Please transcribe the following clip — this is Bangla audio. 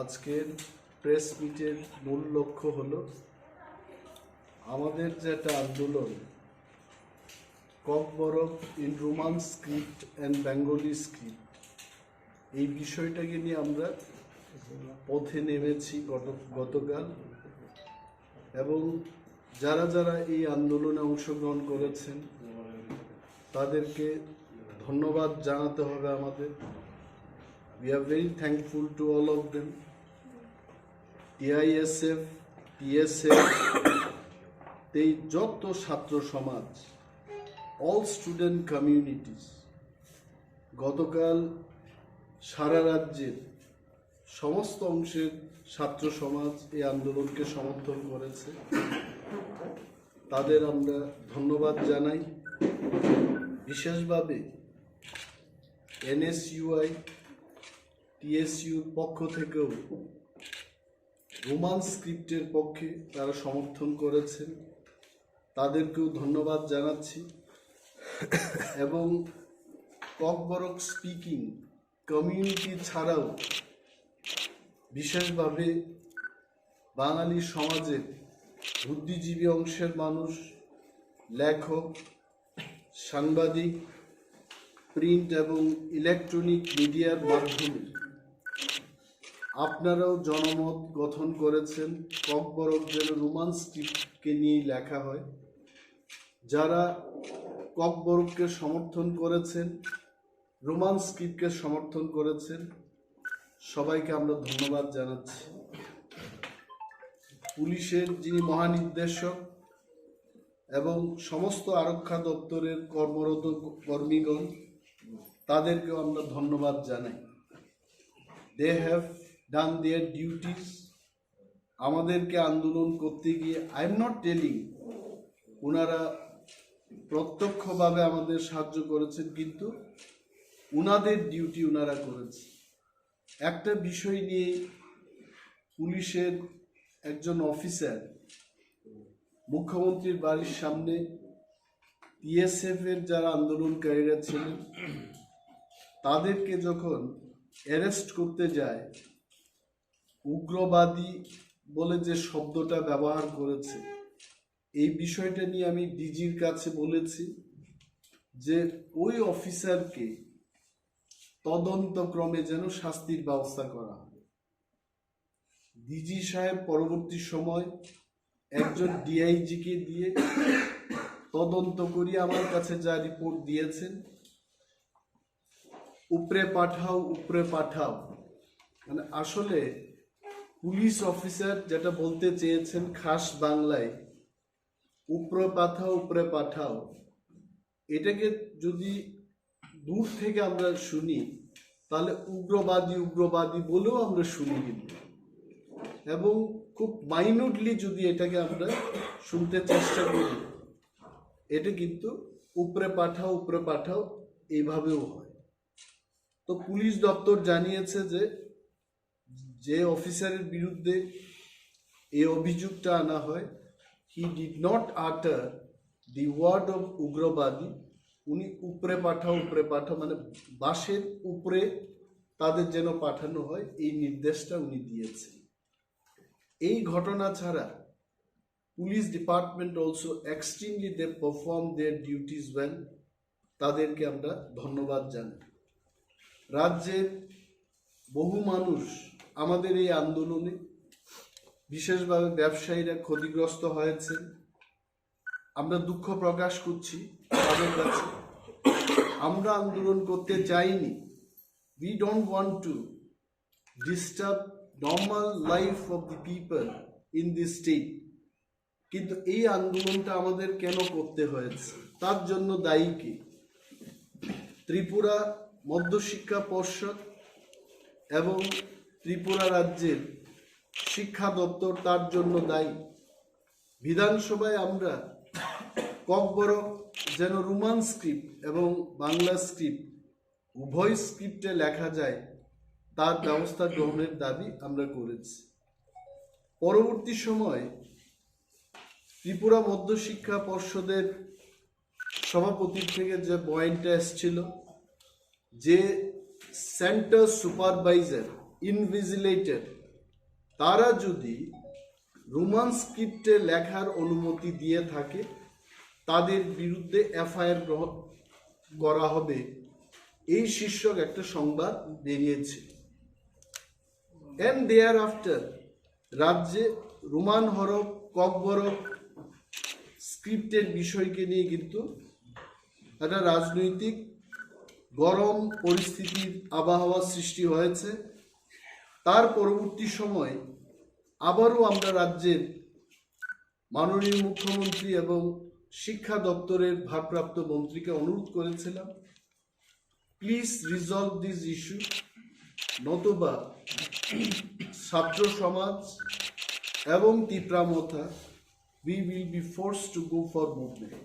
আজকের প্রেস মিটের মূল লক্ষ্য হলো আমাদের যেটা আন্দোলন Kokborok in Roman script and Bengali script এই বিষয়টাকে নিয়ে আমরা পথে নেমেছি গত, গতকাল। এবং যারা যারা এই আন্দোলনে অংশগ্রহণ করেছেন, তাদেরকে ধন্যবাদ জানাতে হবে আমাদের। We are very thankful to all of them. TISF TSF এই যত ছাত্র সমাজ অল স্টুডেন্ট কমিউনিটিস গতকাল সারা রাজ্যের সমস্ত অংশের ছাত্র সমাজ এই আন্দোলনকে সমর্থন করেছে তাদের আমরা ধন্যবাদ জানাই বিশেষভাবে এনএসইউআই টিএসইউর পক্ষ থেকেও রোমান স্ক্রিপ্টের পক্ষে তারা সমর্থন করেছেন। তাদেরকেও ধন্যবাদ জানাচ্ছি। এবং ককবরক স্পিকিং কমিউনিটি ছাড়াও বিশেষভাবে বাঙালি সমাজের বুদ্ধিজীবী অংশের মানুষ, লেখক, সাংবাদিক, প্রিন্ট এবং ইলেকট্রনিক মিডিয়ার মাধ্যমে আপনারাও জনমত গঠন করেছেন। ককবরক যেন রোমান স্ক্রিপ্টকে নিয়েই লেখা হয়। যারা ককবরককে সমর্থন করেছেন রোমান স্ক্রিপ্টকে সমর্থন করেছেন, সবাইকে আমরা ধন্যবাদ জানাচ্ছি। পুলিশের যিনি মহানির্দেশক এবং সমস্ত আরক্ষা দপ্তরের কর্মরত কর্মীগণ, তাদেরকেও আমরা ধন্যবাদ জানাই। They have done their duties আমাদেরকে আন্দোলন করতে গিয়ে আই এম নট টেলিং ওনারা প্রত্যক্ষভাবে আমাদের সাহায্য করেছেন, কিন্তু উনাদের ডিউটি ওনারা করেছে। একটা বিষয় নিয়ে পুলিশের একজন অফিসার মুখ্যমন্ত্রীর বাড়ির সামনে টিএসএফ এর যারা আন্দোলনকারীরা ছিলেন, তাদেরকে যখন অ্যারেস্ট করতে যায় উগ্রবাদী বলে যে শব্দটা ব্যবহার করেছে, এই বিষয়টা নিয়ে আমি ডিজির কাছে বলেছি যে ওই অফিসারকে তদন্তক্রমে যেন শাস্তির ব্যবস্থা করা হয়। ডিজি সাহেব পরবর্তী সময় একজন ডিআইজিকে দিয়ে তদন্ত করিয়ে আমার কাছে যা রিপোর্ট দিয়েছেন, উপরে পাঠাও উপরে পাঠাও। মানে আসলে পুলিশ অফিসার যেটা বলতে চেয়েছেন খাস বাংলায়, উপরে পাঠাও উপরে পাঠাও। এটাকে যদি দূর থেকে আমরা শুনি, তাহলে উগ্রবাদী উগ্রবাদী বলেও আমরা শুনি কিন্তু। এবং খুব মাইনুটলি যদি এটাকে আমরা শুনতে চেষ্টা করি, এটা কিন্তু উপরে পাঠাও উপরে পাঠাও এইভাবেও হয়। তো পুলিশ দপ্তর জানিয়েছে যে যে অফিসারের বিরুদ্ধে এই অভিযোগটা আনা হয় হি ডিড নট আটার দি ওয়ার্ড অফ উগ্রবাদী। উনি উপরে পাঠাও, উপরে পাঠা মানে বাসের উপরে তাদের যেন পাঠানো হয়, এই নির্দেশটা উনি দিয়েছেন। এই ঘটনা ছাড়া police department also extremely they perform their duties well তাদেরকে আমরা ধন্যবাদ জানাই। রাজ্যের বহু মানুষ আমাদের এই আন্দোলনে বিশেষভাবে ব্যবসায়ীরা ক্ষতিগ্রস্ত হয়েছে। আমরা দুঃখ প্রকাশ করছি তাদের কাছে। আমরা আন্দোলন করতে চাইনি। We don't want to disturb normal life of the people in the state কিন্তু এই আন্দোলনটা আমাদের কেন করতে হয়েছে? তার জন্য দায়ী কি? ত্রিপুরা মধ্যশিক্ষা পর্ষদ এবং ত্রিপুরা রাজ্যের শিক্ষা দপ্তর তার জন্য দায়ী। বিধানসভায় আমরা ককবরক যেন রোমান স্ক্রিপ্ট এবং বাংলা স্ক্রিপ্ট উভয় স্ক্রিপ্টে লেখা যায়, তার ব্যবস্থা গ্রহণের দাবি আমরা করেছি। পরবর্তী সময় ত্রিপুরা মধ্যশিক্ষা পর্ষদের সভাপতির থেকে যে পয়েন্টটা এসছিল, যে সেন্টার সুপারভাইজার ইনভিজিলেটর তারা যদি রোমান স্ক্রিপ্টে লেখার অনুমতি দিয়ে থাকে, তাদের বিরুদ্ধে এফআইআর করা হবে। এই শীর্ষক একটা সংবাদ বেরিয়েছে। অ্যান্ড দেয়ার আফটার রাজ্যে রোমান হরফ ককবরফ স্ক্রিপ্টের বিষয়কে নিয়ে কিন্তু একটা রাজনৈতিক গরম পরিস্থিতির আবহাওয়া সৃষ্টি হয়েছে। তার পরবর্তী সময় আবারও আমরা রাজ্যের মাননীয় মুখ্যমন্ত্রী এবং শিক্ষা দপ্তরের ভারপ্রাপ্ত মন্ত্রীকে অনুরোধ করেছিলাম প্লিজ রিজলভ দিস ইস্যু নতুবা ছাত্র সমাজ এবং Tipramotha we will be force to go for movement